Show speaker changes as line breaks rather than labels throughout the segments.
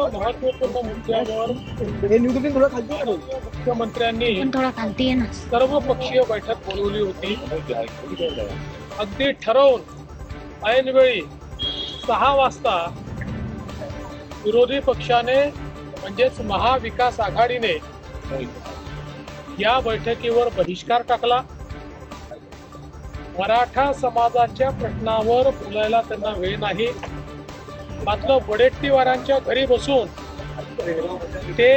मुद्द्यावर
हे खालती आहे.
मुख्यमंत्र्यांनी
पण थोडा खालती आहे ना.
सर्व पक्षीय बैठक बोलवली होती. अगदी ठरवून ऐनवेळी सहा वाजता विरोधी पक्षाने म्हणजेच महाविकास आघाडीने या बैठकीवर बहिष्कार टाकला. मराठा समाजाच्या प्रश्नावर बोलायला त्यांना वेळ नाही. मात्र वडेट्टीवारांच्या घरी बसून ते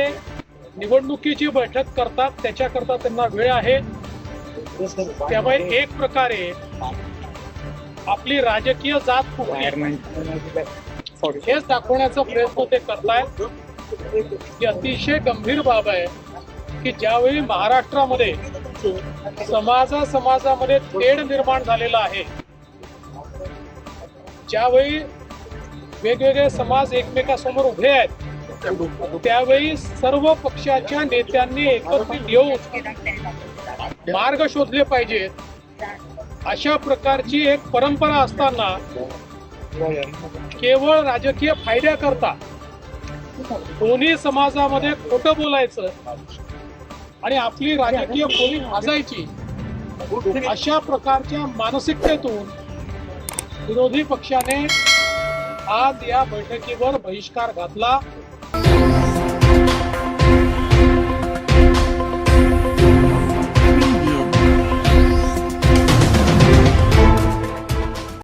निवडणुकीची बैठक करतात त्याच्याकरता त्यांना वेळ आहे. त्यामुळे एक प्रकारे आपली राजकीय जात कुठली हेच दाखवण्याचा प्रयत्न ते करतायत. ही अतिशय गंभीर बाब आहे की ज्यावेळी महाराष्ट्रामध्ये समाजा समाजामध्ये तेढ निर्माण झालेला आहे ज्यावेळी वेगवेगळे समाज एकमेकासमोर उभे आहेत. त्यावेळी सर्व पक्षाच्या नेत्यांनी एकत्रित येऊन मार्ग शोधले पाहिजेत. अशा प्रकारची एक परंपरा असताना केवळ राजकीय फायद्याकरता दोन्ही समाजामध्ये खोटं बोलायचं आणि आपली राजकीय बोली भाजायची अशा प्रकारच्या मानसिकतेतून विरोधी पक्षाने आज या बैठकीवर बहिष्कार घातला.